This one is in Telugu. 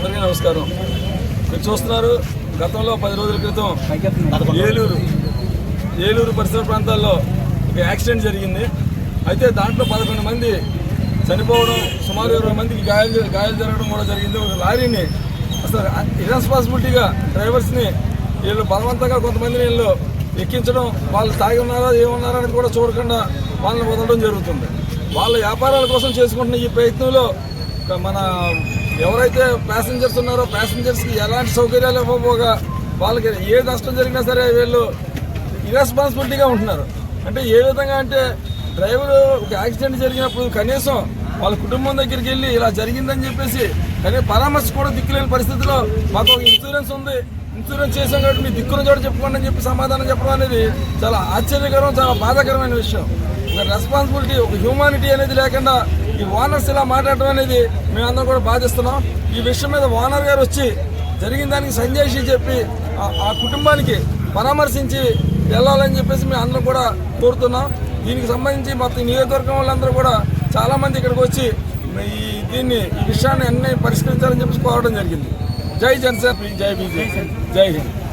అందరికీ నమస్కారం. మీరు చూస్తున్నారు గతంలో పది రోజుల క్రితం ఏలూరు ఏలూరు పరిసర ప్రాంతాల్లో ఒక యాక్సిడెంట్ జరిగింది. అయితే దాంట్లో పదకొండు మంది చనిపోవడం సుమారు ఇరవై మందికి గాయాలు గాయాలు జరగడం కూడా జరిగింది. ఒక లారీని అసలు ఇర్రెస్పాన్సిబిలిటీగా డ్రైవర్స్ని వీళ్ళు బలవంతంగా కొంతమందిని వీళ్ళు ఎక్కించడం వాళ్ళు తాగి ఉన్నారా ఏమున్నారా అని కూడా చూడకుండా వాళ్ళని వదలడం జరుగుతుంది. వాళ్ళ వ్యాపారాల కోసం చేసుకుంటున్న ఈ ప్రయత్నంలో మన ఎవరైతే ప్యాసింజర్స్ ఉన్నారో ప్యాసింజర్స్కి ఎలాంటి సౌకర్యాలు ఇవ్వబోగా వాళ్ళకి ఏ నష్టం జరిగినా సరే వీళ్ళు ఇర్రెస్పాన్సిబిలిటీగా ఉంటున్నారు. అంటే ఏ విధంగా అంటే డ్రైవరు ఒక యాక్సిడెంట్ జరిగినప్పుడు కనీసం వాళ్ళ కుటుంబం దగ్గరికి వెళ్ళి ఇలా జరిగిందని చెప్పేసి కానీ పరామర్శ కూడా దిక్కులేని పరిస్థితిలో మాకు ఒక ఇన్సూరెన్స్ ఉంది. ఇన్సూరెన్స్ చేసాం కాబట్టి మీ దిక్కున చోట చెప్పుకోండి అని చెప్పి సమాధానం చెప్పడం అనేది చాలా ఆశ్చర్యకరం చాలా బాధాకరమైన విషయం. ఒక రెస్పాన్సిబిలిటీ ఒక హ్యూమానిటీ అనేది లేకుండా ఈ ఓనర్స్ ఇలా మాట్లాడటం అనేది మేమందరం కూడా బాధిస్తున్నాం. ఈ విషయం మీద ఓనర్ గారు వచ్చి జరిగిన దానికి సంజయ్ చెప్పి ఆ- కుటుంబానికి పరామర్శించి వెళ్ళాలని చెప్పేసి మేము అందరం కూడా కోరుతున్నాం. దీనికి సంబంధించి మొత్తం నియోజకవర్గం వాళ్ళందరూ కూడా చాలామంది ఇక్కడికి వచ్చి ఈ దీన్ని ఈ విషయాన్ని అన్ని పరిష్కరించాలని చెప్పి కోరడం జరిగింది. జై జనసేన జై బీజేపీ జై హింద్.